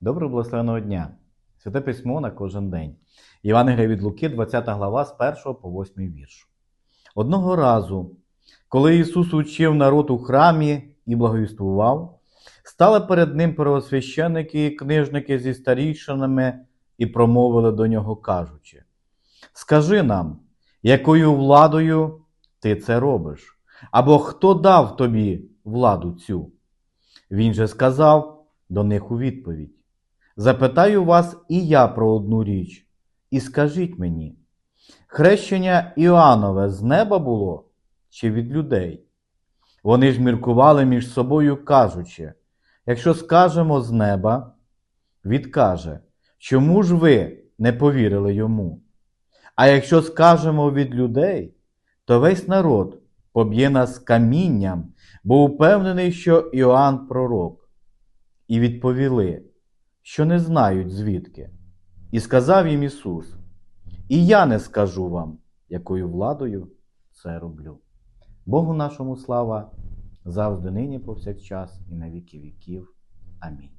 Доброго благословеного дня! Святе письмо на кожен день. Євангелія від Луки, 20 глава з 1 по 8 вірш. Одного разу, коли Ісус учив народ у храмі і благовіствував, стали перед ним первосвященники і книжники зі старійшинами і промовили до нього, кажучи: Скажи нам, якою владою ти це робиш? Або хто дав тобі владу цю? Він же сказав до них у відповідь: Запитаю вас і я про одну річ, і скажіть мені, хрещення Іоаннове з неба було чи від людей? Вони ж міркували між собою, кажучи: якщо скажемо з неба, відкаже, чому ж ви не повірили йому? А якщо скажемо від людей, то весь народ поб'є нас камінням, бо упевнений, що Іоанн пророк. І відповіли, що не знають звідки. І сказав їм Ісус: І я не скажу вам, якою владою це роблю. Богу нашому слава завжди нині повсякчас і на віки віків. Амінь.